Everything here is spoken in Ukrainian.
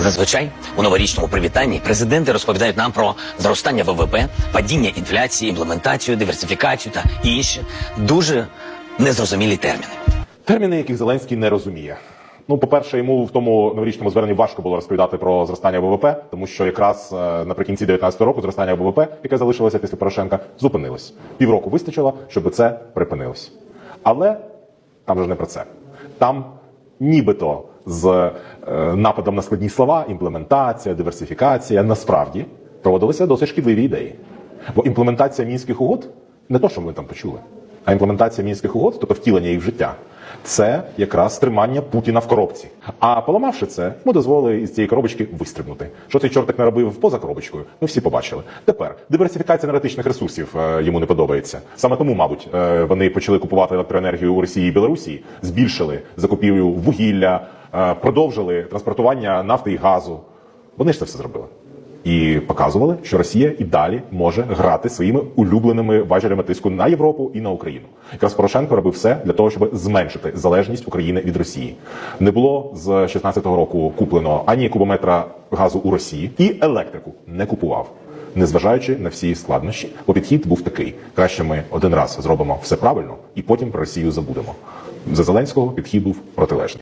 Зазвичай у новорічному привітанні президенти розповідають нам про зростання ВВП, падіння інфляції, імплементацію, диверсифікацію та інші дуже незрозумілі терміни. Терміни, яких Зеленський не розуміє. Ну, по-перше, йому в тому новорічному зверненні важко було розповідати про зростання ВВП, тому що якраз е, наприкінці 19 року зростання ВВП, яке залишилося після Порошенка, зупинилось. Півроку вистачило, щоб це припинилось. Але там же не про це. Там нібито з е, нападом на складні слова, імплементація, диверсифікація, насправді проводилися досить шкідливі ідеї. Бо імплементація мінських угод не то, що ми там почули, а імплементація мінських угод, тобто втілення їх в життя, це якраз тримання Путіна в коробці. А поламавши це, йому дозволили із цієї коробочки вистрибнути. Що цей чортик не робив поза коробочкою, ми всі побачили. Тепер диверсифікація енергетичних ресурсів е, йому не подобається. Саме тому, мабуть, е, вони почали купувати електроенергію у Росії і Білорусі, збільшили закупівлю вугілля, продовжили транспортування нафти і газу. Вони ж це все зробили. І показували, що Росія і далі може грати своїми улюбленими важелями тиску на Європу і на Україну. Якраз Порошенко робив все для того, щоб зменшити залежність України від Росії. Не було з 16-го року куплено ані кубометра газу у Росії, і електрику не купував. Незважаючи на всі складнощі, бо підхід був такий: краще ми один раз зробимо все правильно, і потім про Росію забудемо. За Зеленського підхід був протилежний.